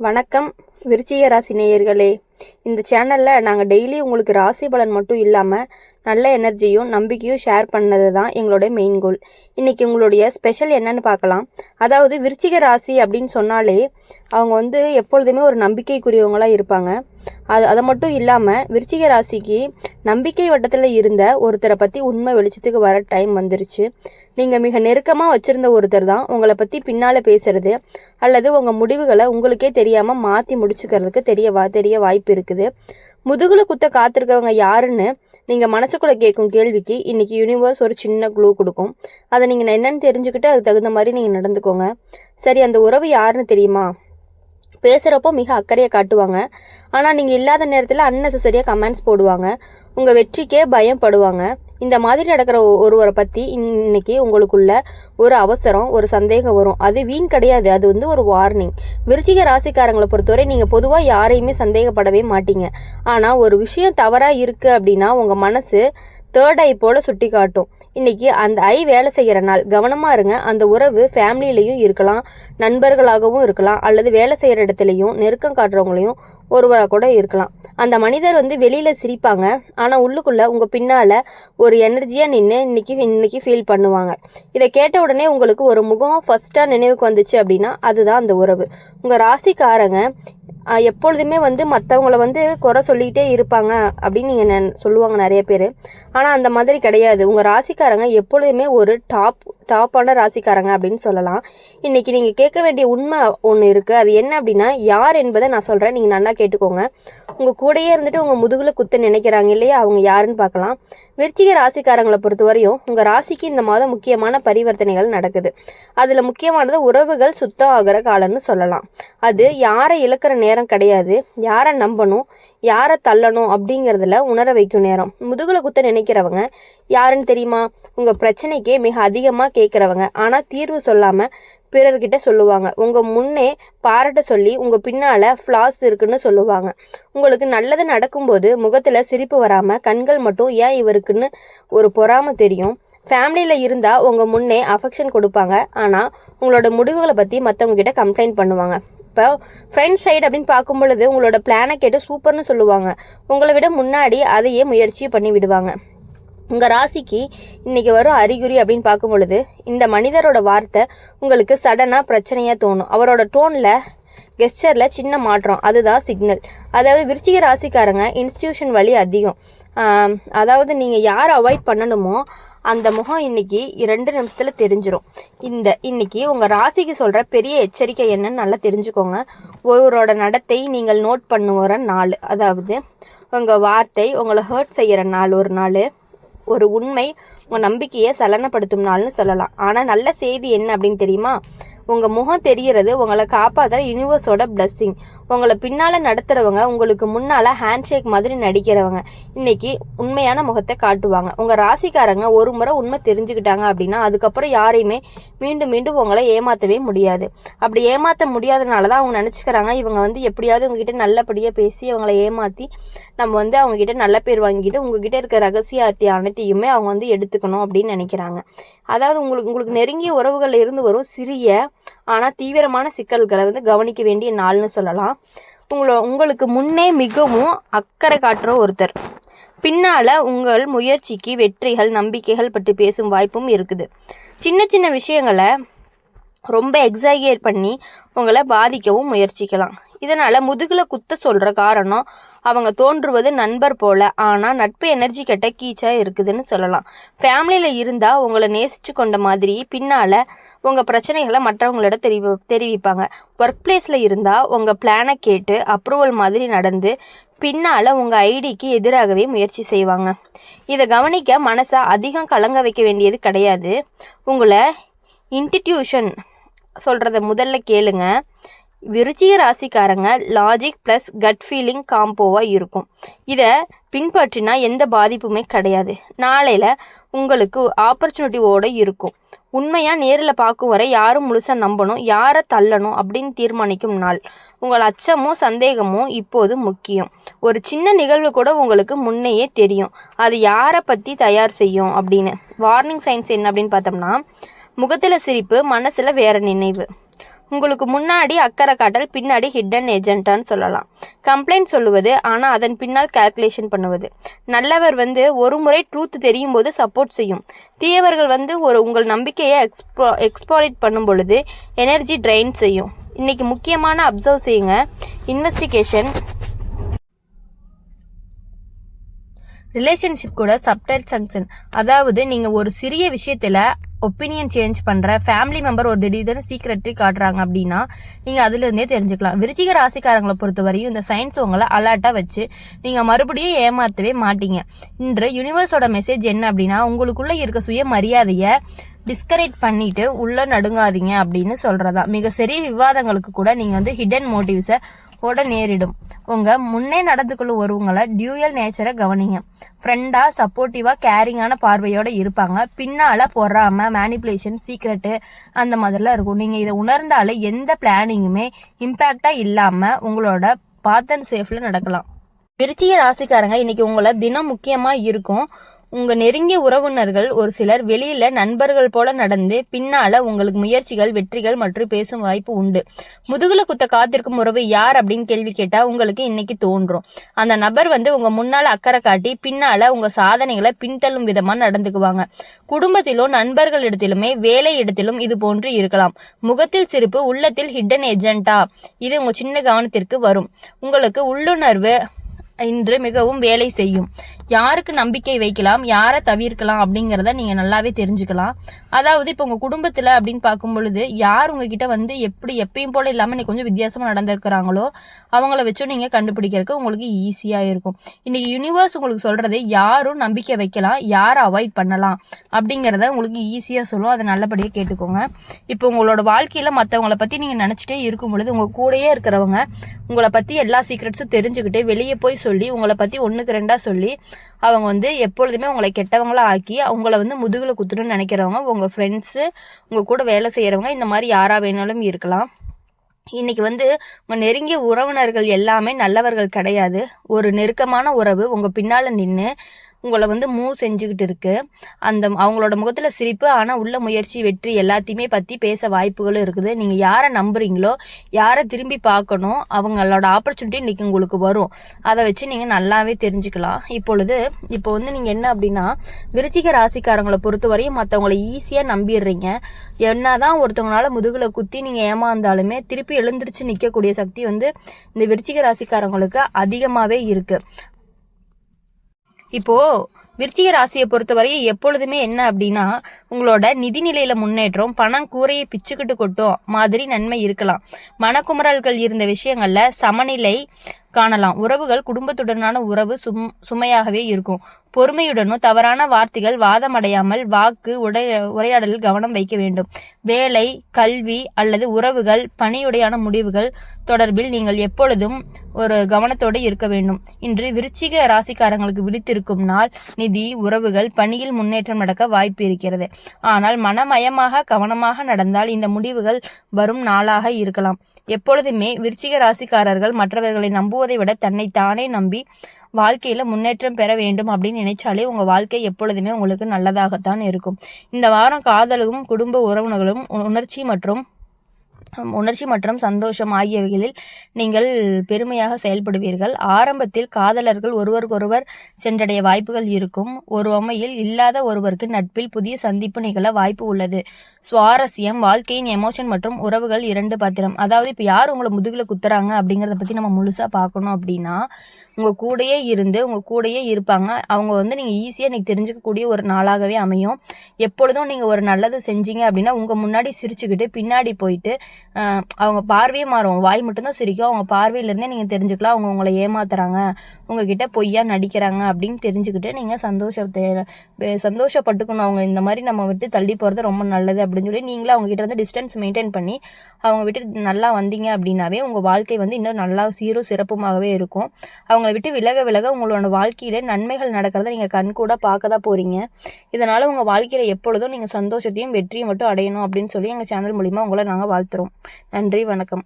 வணக்கம் விருச்சிக ராசி நேயர்களே. இந்த சேனலில் நாங்கள் டெய்லி உங்களுக்கு ராசி பலன் மட்டும் இல்லாமல் நல்ல எனர்ஜியும் நம்பிக்கையும் ஷேர் பண்ணது தான் எங்களுடைய மெயின் கோல் இன்றைக்கி உங்களுடைய ஸ்பெஷல் என்னன்னு பார்க்கலாம். அதாவது விருச்சிக ராசி அப்படின்னு சொன்னாலே அவங்க வந்து எப்பொழுதுமே ஒரு நம்பிக்கைக்குரியவங்களாக இருப்பாங்க. அது அதை மட்டும் இல்லாமல் விருச்சிக ராசிக்கு நம்பிக்கை வட்டத்தில் இருந்த ஒருத்தரை பற்றி உண்மை வெளிச்சத்துக்கு வர டைம் வந்துருச்சு. நீங்கள் மிக நெருக்கமாக வச்சுருந்த ஒருத்தர் தான் உங்களை பற்றி பின்னால் பேசுறது அல்லது உங்கள் முடிவுகளை உங்களுக்கே தெரியாமல் மாற்றி முடிச்சுக்கிறதுக்கு தெரிய வா தெரிய வாய்ப்பு இருக்குது. முதுகுல குத்த காத்திருக்கவங்க யாருன்னு நீங்கள் மனசுக்குள்ளே கேட்கும் கேள்விக்கு இன்றைக்கி யூனிவர்ஸ் ஒரு சின்ன க்ளூ கொடுக்கும். அதை நீங்கள் என்னன்னு தெரிஞ்சுக்கிட்டு அதுக்கு தகுந்த மாதிரி நீங்கள் நடந்துக்கோங்க. சரி அந்த உறவு யாருன்னு தெரியுமா? பேசுகிறப்போ மிக அக்கறையை காட்டுவாங்க. ஆனால் நீங்கள் இல்லாத நேரத்தில் அன்னெசரியாக கமெண்ட்ஸ் போடுவாங்க. உங்கள் வெற்றிக்கே பயப்படுவாங்க இந்த மாதிரி நடக்கிற ஒருவரை பற்றி இன்னைக்கு உங்களுக்குள்ள ஒரு அவசரம் ஒரு சந்தேகம் வரும். அது வீண் கிடையாது. அது வந்து ஒரு வார்னிங் விருச்சிக ராசிக்காரங்களை பொறுத்தவரை நீங்கள் பொதுவாக யாரையுமே சந்தேகப்படவே மாட்டீங்க. ஆனால் ஒரு விஷயம் தவறாக இருக்குது அப்படின்னா உங்கள் மனசு தேர்ட் ஐ போல சுட்டி காட்டும் இன்னைக்கு அந்த ஐ வேலை செய்கிற நாள். கவனமாக இருங்க. அந்த உறவு ஃபேமிலியிலையும் இருக்கலாம் நண்பர்களாகவும் இருக்கலாம் அல்லது வேலை செய்கிற இடத்துலையும் நெருக்கம் காட்டுறவங்களையும் ஒருவராக கூட இருக்கலாம். அந்த மனிதர் வந்து வெளியில் சிரிப்பாங்க. ஆனால் உள்ளுக்குள்ளே உங்கள் பின்னால் ஒரு எனர்ஜியாக நின்று இன்னைக்கு இன்னைக்கு ஃபீல் பண்ணுவாங்க. இதை கேட்ட உடனே உங்களுக்கு ஒரு முகம் ஃபஸ்ட்டாக நினைவுக்கு வந்துச்சு அப்படின்னா அதுதான் அந்த உறவு. உங்கள் ராசிக்காரங்க எப்பொழுதுமே வந்து மற்றவங்கள வந்து குறை சொல்லிகிட்டே இருப்பாங்க அப்படின்னு நீங்கள் சொல்லுவாங்க நிறைய பேர். ஆனால் அந்த மாதிரி கிடையாது. உங்கள் ராசிக்காரங்க எப்பொழுதுமே ஒரு டாப் டாப்பான ராசிக்காரங்க அப்படின்னு சொல்லலாம். இன்றைக்கி நீங்கள் கேட்க வேண்டிய உண்மை ஒன்று இருக்குது அது என்ன அப்படின்னா யார் என்பதை நான் சொல்கிறேன் நீங்கள் நல்லா கேட்டுக்கோங்க. உங்கள் கூடயே இருந்துட்டு உங்கள் முதுகில் குத்த நினைக்கிறாங்க இல்லையா? அவங்க யாருன்னு பார்க்கலாம். விருச்சிக ராசிக்காரங்களை பொறுத்தவரையும் உங்கள் ராசிக்கு இந்த மாதம் முக்கியமான பரிவர்த்தனைகள் நடக்குது. அதில் முக்கியமானது உறவுகள் சுத்தம் ஆகிற காலம்னு சொல்லலாம். அது யாரை இழக்கிற நேரம் கிடையாது. யாரை நம்பணும் யாரை தள்ளணும் அப்படிங்கிறதுல உணர வைக்கும் நேரம். முதுகில் குத்த நினைக்கிறவங்க யாருன்னு தெரியுமா? உங்கள் பிரச்சனைக்கே மிக அதிகமாக கேட்குறவங்க. ஆனால் தீர்வு சொல்லாமல் பிறர்கிட்ட சொல்லுவாங்க. உங்கள் முன்னே பாராட்ட சொல்லி உங்கள் பின்னால் ஃப்ளாஸ் இருக்குன்னு சொல்லுவாங்க. உங்களுக்கு நல்லது நடக்கும்போது முகத்தில் சிரிப்பு வராமல் கண்கள் மட்டும் ஏன் இவருக்குன்னு ஒரு பொறாமை தெரியும். ஃபேமிலியில் இருந்தால் உங்கள் முன்னே அஃபெக்ஷன் கொடுப்பாங்க. ஆனால் உங்களோட முடிவுகளை பற்றி மற்றவங்ககிட்ட கம்ப்ளைண்ட் பண்ணுவாங்க. இப்போ ஃப்ரெண்ட்ஸ் சைடு அப்படின்னு பார்க்கும் பொழுது உங்களோட பிளானை கேட்டு சூப்பர்னு சொல்லுவாங்க. உங்களை விட முன்னாடி அதையே முயற்சி பண்ணி விடுவாங்க உங்கள் ராசிக்கு இன்னைக்கு வரும் அறிகுறி அப்படின்னு பார்க்கும் பொழுது இந்த மனிதரோட வார்த்தை உங்களுக்கு சடனாக பிரச்சனையாக தோணும். அவரோட டோனில் கெஸ்டரில் சின்ன மாற்றம். அதுதான் சிக்னல் அதாவது விருச்சிக ராசிக்காரங்க இன்ஸ்டியூஷன் வழி அதிகம். அதாவது நீங்கள் யாரை அவாய்ட் பண்ணணுமோ அந்த முகம் இன்னைக்கு ரெண்டு நிமிஷத்தில் தெரிஞ்சிடும் இந்த இன்னைக்கு உங்கள் ராசிக்கு சொல்கிற பெரிய எச்சரிக்கை என்னன்னு நல்லா தெரிஞ்சுக்கோங்க. ஒருவரோட நடத்தை நீங்கள் நோட் பண்ணுவோர நாள். அதாவது உங்கள் வார்த்தை உங்களை ஹர்ட் செய்கிற நாள் ஒரு நாள். ஒரு உண்மை உங்கள் நம்பிக்கையை சலனப்படுத்தும் நாள்னு சொல்லலாம். ஆனால் நல்ல செய்தி என்ன அப்படின்னு தெரியுமா? உங்கள் முகம் தெரியறது உங்களை காப்பாற்றுற யூனிவர்ஸோட பிளஸ்ஸிங் உங்களை பின்னால் நடத்துகிறவங்க உங்களுக்கு முன்னால் ஹேண்ட்ஷேக் மாதிரி நடிக்கிறவங்க இன்னைக்கு உண்மையான முகத்தை காட்டுவாங்க. உங்கள் ராசிக்காரங்க ஒரு முறை உண்மை தெரிஞ்சுக்கிட்டாங்க அப்படின்னா அதுக்கப்புறம் யாரையுமே மீண்டும் மீண்டும் உங்களை ஏமாற்றவே முடியாது. அப்படி ஏமாற்ற முடியாதனால தான் அவங்க நினச்சிக்கிறாங்க. இவங்க வந்து எப்படியாவது உங்ககிட்ட நல்லபடியாக பேசி அவங்கள ஏமாற்றி நம்ம வந்து அவங்க கிட்ட நல்ல பேர் வாங்கிட்டு உங்ககிட்ட இருக்க ரகசியத்தை அனைத்தையுமே அவங்க வந்து எடுத்துக்கணும் அப்படின்னு நினைக்கிறாங்க. அதாவது உங்களுக்கு உங்களுக்கு நெருங்கிய உறவுகள் இருந்து வரும் சிறிய ஆனால் தீவிரமான சிக்கல்களை வந்து கவனிக்க வேண்டிய நாள்னு சொல்லலாம். உங்களோ உங்களுக்கு முன்னே மிகவும் அக்கறை காட்டுற ஒருத்தர். பின்னால் உங்கள் முயற்சிக்கு வெற்றிகள் நம்பிக்கைகள் பற்றி பேசும் வாய்ப்பும் இருக்குது. சின்ன சின்ன விஷயங்களை ரொம்ப எக்ஸாகியேட் பண்ணி உங்களை பாதிக்கவும் முயற்சிக்கலாம். இதனால முதுகுல குத்த சொல்ற காரணம் அவங்க தோன்றுவது நண்பர் போல. ஆனா நட்பு எனர்ஜி கெட்ட கீச்சா இருக்குதுன்னு சொல்லலாம். ஃபேமிலியில இருந்தா உங்களை நேசிச்சு கொண்ட மாதிரி பின்னால உங்க பிரச்சனைகளை மற்றவங்களோட தெரிவி தெரிவிப்பாங்க. ஒர்க் பிளேஸ்ல இருந்தா உங்க பிளானை கேட்டு அப்ரூவல் மாதிரி நடந்து பின்னால உங்க ஐடிக்கு எதிராகவே முயற்சி செய்வாங்க. இதை கவனிக்க மனசை அதிகம் கலங்க வைக்க வேண்டியது கிடையாது. உங்களை இன்ஸ்டிடியூஷன் சொல்கிறத முதல்ல கேளுங்க. விருச்சிக ராசிக்காரங்க லாஜிக் ப்ளஸ் கட் ஃபீலிங் காம்போவாக இருக்கும். இதை பின்பற்றினா எந்த பாதிப்புமே கிடையாது. நாளையில் உங்களுக்கு ஆப்பர்ச்சுனிட்டியோடு இருக்கும். உண்மையாக நேரில் பார்க்கும் வரை யாரும் முழுசாக நம்பணும் யாரை தள்ளணும் அப்படின்னு தீர்மானிக்கும் நாள். உங்கள் அச்சமும் சந்தேகமும் இப்போது முக்கியம். ஒரு சின்ன நிகழ்வு கூட உங்களுக்கு முன்னையே தெரியும். அது யாரை பற்றி தயார் செய்யும் அப்படின்னு. வார்னிங் சைன்ஸ் என்ன அப்படின்னு பார்த்தோம்னா முகத்தில் சிரிப்பு மனசில் வேற நினைவு. உங்களுக்கு முன்னாடி அக்கறை காட்டல் பின்னாடி ஹிடன் ஏஜென்ட்டான்னு சொல்லலாம். கம்ப்ளைண்ட் சொல்லுவது ஆனால் அதன் பின்னால் கால்குலேஷன் பண்ணுவது. நல்லவர் வந்து ஒரு முறை ட்ரூத் தெரியும் போது சப்போர்ட் செய்யும். தீயவர்கள் வந்து ஒரு உங்கள் நம்பிக்கையை எக்ஸ்போ எக்ஸ்பாலிட் பண்ணும் பொழுது எனர்ஜி ட்ரைன் செய்யும். இன்னைக்கு முக்கியமான அப்சர்வ் செய்யுங்க. இன்வெஸ்டிகேஷன் ரிலேஷன்ஷிப் கூட சப்டைட் சங்ஷன் அதாவது நீங்கள் ஒரு சிறிய விஷயத்தில் ஒப்பீனியன் சேஞ்ச் பண்ணுற ஃபேமிலி மெம்பர் ஒரு திடீர்னு சீக்ரெட்ரி காட்டுறாங்க அப்படின்னா நீங்கள் அதுலேருந்தே தெரிஞ்சுக்கலாம். விருச்சிக ராசிக்காரங்களை பொறுத்தவரையும் இந்த சயின்ஸ் உங்களை அலர்ட்டாக வச்சு நீங்கள் மறுபடியும் ஏமாற்றவே மாட்டீங்க. இன்று யூனிவர்ஸோட மெசேஜ் என்ன அப்படின்னா உங்களுக்குள்ளே இருக்க சுய மரியாதையை டிஸ்கரேட் பண்ணிட்டு உள்ள நடுங்காதீங்க அப்படின்னு சொல்றதா. மிக சரி விவாதங்களுக்கு கூட நீங்க வந்து ஹிடன் மோட்டிவ்ஸை போட நேரிடும். உங்க முன்னே நடந்து கொள்ள ஒருவங்களை டியூயல் நேச்சரை கவனிங்க. ஃப்ரெண்டா சப்போர்ட்டிவா கேரிங்கான பார்வையோட இருப்பாங்க. பின்னால பொறாம மேனிப்புலேஷன் சீக்ரெட்டு அந்த மாதிரிலாம் இருக்கும். நீங்க இதை உணர்ந்தாலே எந்த பிளானிங்குமே இம்பேக்டா இல்லாம உங்களோட பாத்தன் சேஃப்ல நடக்கலாம். விருச்சிக ராசிக்காரங்க இன்னைக்கு உங்களை தினம் முக்கியமா இருக்கும். உங்க நெருங்கிய உறவினர்கள் ஒரு சிலர் வெளியில நண்பர்கள் போல நடந்து பின்னால உங்களுக்கு முயற்சிகள் வெற்றிகள் மற்றும் பேசும் வாய்ப்பு உண்டு. முதுகுல குத்த காத்திருக்கும் உறவு யார் அப்படின்னு கேள்வி கேட்டா உங்களுக்கு இன்னைக்கு தோன்றும். அந்த நபர் வந்து உங்க முன்னால அக்கறை காட்டி பின்னால உங்க சாதனைகளை பின்தள்ளும் விதமா நடந்துக்குவாங்க. குடும்பத்திலும் நண்பர்களிடத்திலுமே வேலை இடத்திலும் இது போன்று இருக்கலாம். முகத்தில் சிரிப்பு உள்ளத்தில் ஹிடன் ஏஜென்டா இது உங்க சின்ன கவனத்திற்கு வரும். உங்களுக்கு உள்ளுணர்வு இன்று மிகவும் வேலை செய்யும். யாருக்கு நம்பிக்கை வைக்கலாம் யாரை தவிர்க்கலாம் அப்படிங்கிறத நீங்கள் நல்லாவே தெரிஞ்சுக்கலாம். அதாவது இப்போ உங்கள் குடும்பத்தில் அப்படின்னு பார்க்கும் பொழுது யார் உங்ககிட்ட வந்து எப்படி எப்பயும் போல் இல்லாமல் நீ கொஞ்சம் வித்தியாசமாக நடந்திருக்கிறாங்களோ அவங்கள வச்சும் நீங்கள் கண்டுபிடிக்கிறதுக்கு உங்களுக்கு ஈஸியாக இருக்கும். இன்றைக்கி யூனிவர்ஸ் உங்களுக்கு சொல்கிறது யாரும் நம்பிக்கை வைக்கலாம் யாரை அவாய்ட் பண்ணலாம் அப்படிங்கிறத உங்களுக்கு ஈஸியாக சொல்லும். அதை நல்லபடியாக கேட்டுக்கோங்க. இப்போ உங்களோட வாழ்க்கையில் மற்றவங்கள பற்றி நீங்கள் நினச்சிட்டே இருக்கும் பொழுது உங்கள் கூடயே இருக்கிறவங்க உங்களை பற்றி எல்லா சீக்ரெட்ஸும் தெரிஞ்சுக்கிட்டு வெளியே போய் சொல்லி உங்களை பற்றி ஒன்றுக்கு ரெண்டாக சொல்லி அவங்க வந்து எப்பொழுதுமே உங்களை கெட்டவங்களா ஆக்கி அவங்கள வந்து முதுகில் குத்துணுன்னு நினைக்கிறவங்க உங்கள் ஃப்ரெண்ட்ஸு உங்கள் கூட வேலை செய்கிறவங்க இந்த மாதிரி யாராக வேணாலும் இருக்கலாம். இன்னைக்கு வந்து உங்கள் நெருங்கிய உறவினர்கள் எல்லாமே நல்லவர்கள் கிடையாது. ஒரு நெருக்கமான உறவு உங்கள் பின்னால் நின்று உங்களை வந்து மூவ் செஞ்சுக்கிட்டு இருக்கு. அந்த அவங்களோட முகத்தில் சிரிப்பு ஆனால் உள்ள முயற்சி வெற்றி எல்லாத்தையுமே பற்றி பேச வாய்ப்புகளும் இருக்குது. நீங்கள் யாரை நம்புறீங்களோ யாரை திரும்பி பார்க்கணும் அவங்களோட ஆப்பர்ச்சுனிட்டி இன்றைக்கி உங்களுக்கு வரும். அதை வச்சு நீங்கள் நல்லாவே தெரிஞ்சுக்கலாம். இப்பொழுது இப்போ வந்து நீங்கள் என்ன அப்படின்னா விருச்சிக ராசிக்காரங்களை பொறுத்தவரையும் மற்றவங்களை ஈஸியாக நம்பிடுறீங்க. என்ன தான் ஒருத்தவங்களால முதுகில் குத்தி நீங்கள் ஏமாந்தாலுமே திருப்பி எழுந்திரிச்சு நிற்கக்கூடிய சக்தி வந்து இந்த விருச்சிக ராசிக்காரங்களுக்கு அதிகமாகவே இருக்குது இப்போ விருச்சிக ராசியை பொறுத்தவரை எப்பொழுதுமே என்ன அப்படின்னா உங்களோட நிதிநிலையில முன்னேற்றம் பணம் கூரையை பிச்சுக்கிட்டு கொட்டும் மாதிரி நன்மை இருக்கலாம். மனக்குமரல்கள் இருந்த விஷயங்கள்ல சமநிலை காணலாம். உறவுகள் குடும்பத்துடனான உறவு சும் சுமையாகவே இருக்கும். பொறுமையுடனும் தவறான வார்த்தைகள் வாதமடையாமல் வாக்கு உடைய உரையாடலில் கவனம் வைக்க வேண்டும். வேலை கல்வி அல்லது உறவுகள் பணியுடையான முடிவுகள் தொடர்பில் நீங்கள் எப்பொழுதும் ஒரு கவனத்தோடு இருக்க வேண்டும். இன்று விருச்சிக ராசிக்காரங்களுக்கு விழித்திருக்கும் நாள் நிதி உறவுகள் பணியில் முன்னேற்றம் நடக்க வாய்ப்பு இருக்கிறது. ஆனால் மனமயமாக கவனமாக நடந்தால் இந்த முடிவுகள் வரும் நாளாக இருக்கலாம். எப்பொழுதுமே விருச்சிக ராசிக்காரர்கள் மற்றவர்களை நம்புவதை விட தன்னை தானே நம்பி வாழ்க்கையில் முன்னேற்றம் பெற வேண்டும் அப்படின்னு நினைச்சாலே உங்கள் வாழ்க்கை எப்பொழுதுமே உங்களுக்கு நல்லதாகத்தான் இருக்கும். இந்த வாரம் காதலும் குடும்ப உறவுகளும் உணர்ச்சி மற்றும் உணர்ச்சி மற்றும் சந்தோஷம் ஆகியவைகளில் நீங்கள் பெருமையாக செயல்படுவீர்கள். ஆரம்பத்தில் காதலர்கள் ஒருவருக்கொருவர் சென்றடைய வாய்ப்புகள் இருக்கும். ஒரு அம்மையில் இல்லாத ஒருவருக்கு நட்பில் புதிய சந்திப்பு நிகழ வாய்ப்பு உள்ளது. சுவாரஸ்யம் வாழ்க்கையின் எமோஷன் மற்றும் உறவுகள் இரண்டு பாத்திரம். அதாவது இப்போ யார் உங்களை முதுகில் குத்துறாங்க அப்படிங்கிறத பற்றி நம்ம முழுசாக பார்க்கணும் அப்படின்னா உங்கள் கூடையே இருந்து உங்கள் கூடையே இருப்பாங்க. அவங்க வந்து நீங்கள் ஈஸியாக நீங்கள் தெரிஞ்சுக்கக்கூடிய ஒரு நாளாகவே அமையும். எப்பொழுதும் நீங்கள் ஒரு நல்லது செஞ்சீங்க அப்படின்னா உங்கள் முன்னாடி சிரிச்சுக்கிட்டு பின்னாடி போயிட்டு அவங்க பார்வையே மாறும். வாய் மட்டும்தான் சிரிக்கும். அவங்க பார்வையிலேருந்தே நீங்கள் தெரிஞ்சுக்கலாம். அவங்க உங்களை ஏமாத்துறாங்க. உங்ககிட்ட பொய்யா நடிக்கிறாங்க அப்படின்னு தெரிஞ்சுக்கிட்டு நீங்கள் சந்தோஷத்தை சந்தோஷப்பட்டுக்கணும். அவங்க இந்த மாதிரி நம்ம விட்டு தள்ளி போகிறது ரொம்ப நல்லது அப்படின்னு சொல்லி நீங்களும் அவங்ககிட்ட வந்து டிஸ்டன்ஸ் மெயின்டைன் பண்ணி அவங்க விட்டு நல்லா வந்தீங்க அப்படின்னாவே உங்கள் வாழ்க்கை வந்து இன்னும் நல்லா சீரும் சிறப்புமாகவே இருக்கும். அவங்கள விட்டு விலக விலக உங்களோட வாழ்க்கையில நன்மைகள் நடக்கிறத நீங்கள் கண் கூட பார்க்க தான் போகிறீங்க இதனால் உங்கள் வாழ்க்கையில் எப்பொழுதும் நீங்கள் சந்தோஷத்தையும் வெற்றியும் மட்டும் அடையணும் அப்படின்னு சொல்லி எங்கள் சேனல் மூலிமா உங்களை நாங்கள் வாழ்த்துறோம். நன்றி வணக்கம்.